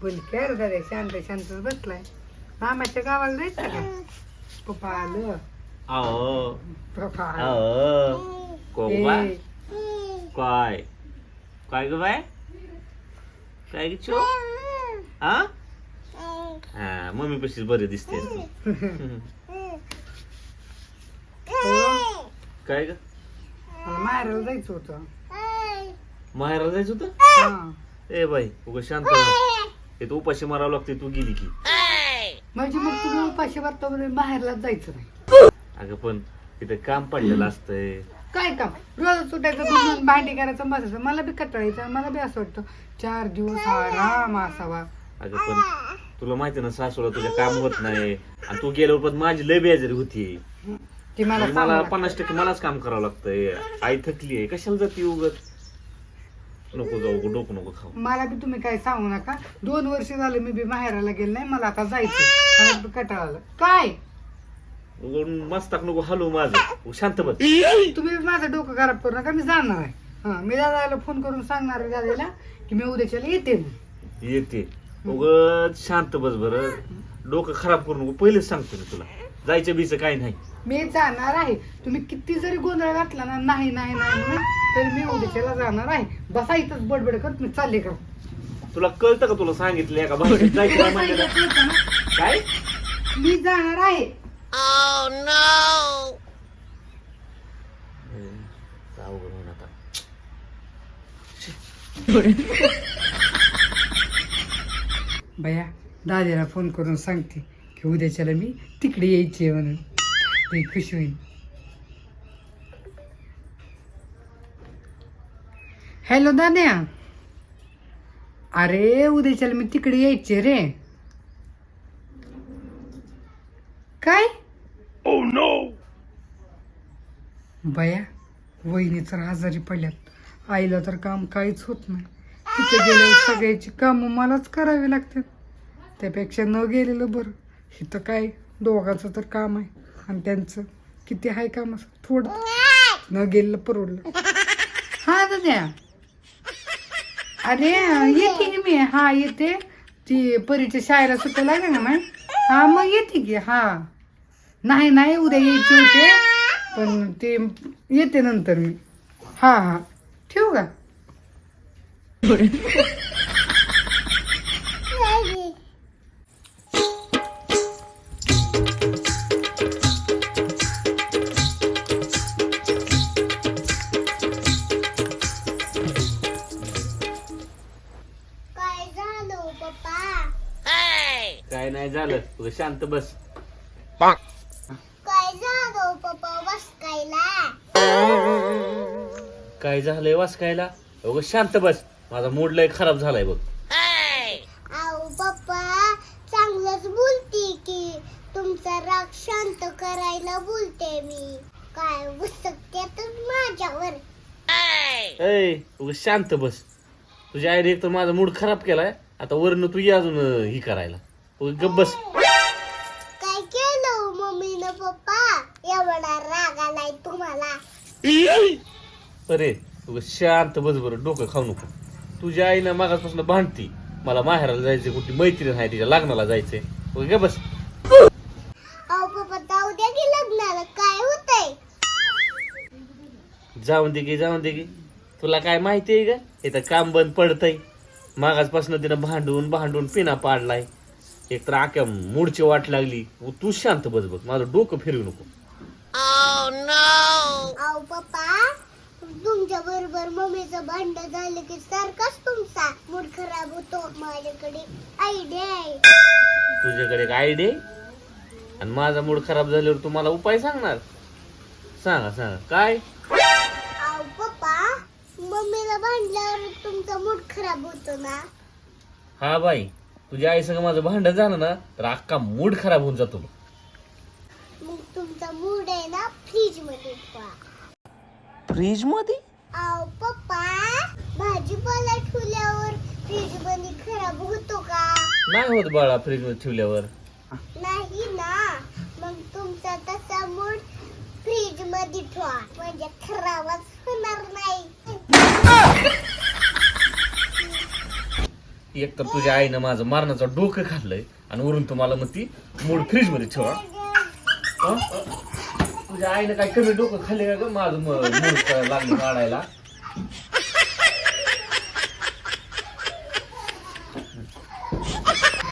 बोलक्या रे दादा शांत शांत बसलाय. मामाच्या गावाला जायचं का? पप्पा आलं. अहो पप्पा आलं. अहो कोबा ए, काय काय ग बाय? काय ग चो? हा हा मम्मी पशीच बरे दिसते हो, काय ग? मला मारायला जायचं होतं. माहेराला जायचं होतं? हा. ए बाई उगा शांत राहा. हे तू उपाशी मारावं लागते तू गेली की. म्हणजे मग तुम्ही उपाशी वाटतो म्हणून बाहेरला जायचं नाही. अगं पण तिथे काम पडलेलं असतंय. काय काम? रोज सुटायचं भांडी करायचं बसायचं मला बी कंटाळायचं मला बी असं वाटतं. चार दिवस आराम असावा. अगं पण तुला माहिती ना सासूला तुझ्या काम होत नाही. आणि तू गेल्यावर पण माझी लय बेजारी होती ती मला सांगू मला. पन्नास टक्के मलाच काम करावं लागतंय. आई थकली आहे कशाला जाते उगत नको जाऊ डोकं नको खाऊ. मला बी तुम्ही काय सांगू नका. दोन वर्ष झाले मी बी माहेराला गेले नाही मला आता जायचं मला बी कंटाळा आला काय? उगं मस्ताक नको हलू माझं. शांत बस. तुम्ही बी माझं डोकं खराब करू नका मी जाणार आहे. हा मी दादाला फोन करून सांगणार आहे दादाला की मी उद्याच्याला येते. येते. उगत शांत बस बर. डोकं खराब करू नको. पहिलेच सांगतो मी तुला. जायचं बीचं काही नाही. मी जाणार आहे. तुम्ही किती जरी गोंधळ घातला ना नाही नाही नाही म्हणून तर मी उद्याच्याला जाणार आहे. बसा इथंच बडबड करत मी चालले का? तुला कळतं का तुला सांगितलं एका भाषेत जायचं नाही म्हणलं का? काय? मी जाणार आहे. अवघड आता. बया दादाला फोन करून सांगते की उद्याच्याला मी तिकडे यायची आहे म्हणून. खुश होईल हॅलो दाद्या अरे उद्याच्याला मी तिकडे यायचे रे. काय? बया वहिनी तर आजारी पडल्यात आईला तर काम काहीच होत नाही. तिथे गेल्यावर सगळ्याची कामं मलाच करावी लागतात. त्यापेक्षा न गेलेलं बरं. इथं काय दोघांचं तर काम आहे. आणि त्यांचं किती आहे काम असं थोडं न गेलेलं परवडलं. हा दाद्या अरे येते की मी? हा येते. ती परीच्या शाळेला सुट्ट्या लागल्या ना माय हा मग येते की हा. नाही नाही उद्या यायचे होते. पण ते येते नंतर मी. हा हा. ठेवू का? नाही झालं. तुझं शांत बस. काय झालं हो, पप्पा? बसकायला काय झालंय वाचकायला उगं शांत बस. माझा मूड लय खराब झालाय बघ. अहो पप्पा चांगलंच बोलते की. तुमचा राग शांत करायला बोलते मी. काय बसक्यातच माझ्यावर? ऐ उगं शांत बस. तुझ्या आईने एक तर माझा मूड खराब केलाय. आता वरनं तू ये अजून अं, ही करायला. गप्प बस. काय केलं हो मम्मीनं पप्पा? एवढा राग आलाय तुम्हाला. अरे शांत बस बरं डोकं खाऊ नको. तुझ्या आईनं मागासपासून भांडती. मला माहेराला जायचंय कुठली मैत्रीण आहे तिच्या लग्नाला जायचंय. गप्प बस. अहो पप्पा जाऊ द्या की लग्नाला. काय होतंय? जाऊन दे की जाऊन दे की. तुला काय माहिती आहे का इथं काम बंद पडतंय. मागासपासून तिनं भांडून भांडून पिना पाडलाय. एक तर आख्या मूडची वाट लागली. तू शांत बस बघ. माझं डोकं फिरवू नको. अहो पप्पा तुमच्या बरोबर मम्मीचं भांड झालं की सारखाच तुमचा मूड खराब होतो. माझ्याकडे आयडिया आहे. तुझ्याकडे एक आयडिया आहे? आणि माझा मूड खराब झाल्यावर तू मला उपाय सांगणार? सांगा सांगा. काय? अहो पप्पा मम्मीला भांडल्यावर तुमचा मूड खराब होतो ना? हा बाई. तुझ्या आई संग माझं भांडण झालं ना तर अख्खा मूड खराब होऊन जातो मग. तुमचा मूड आहे ना फ्रीजमध्ये ठेवा. फ्रीजमध्ये पप्पा भाजीपाला ठेवल्यावर फ्रीजमध्ये खराब होतो का? नाही होत बाळा फ्रीजमध्ये ठेवल्यावर. नाही ना. मग मग तुमचा तसा मूड फ्रीजमध्ये ठेवा. म्हणजे खराबच होणार नाही. एक तर तुझ्या आईनं माझं मारण्याचं डोकं खाल्लंय आणि वरून तुम्हाला मग ती मूड फ्रीजमध्ये ठेवा तुझ्या आईनं काय कमी डोकं खाल्ले का ग? माझं मूड लागली काढायला.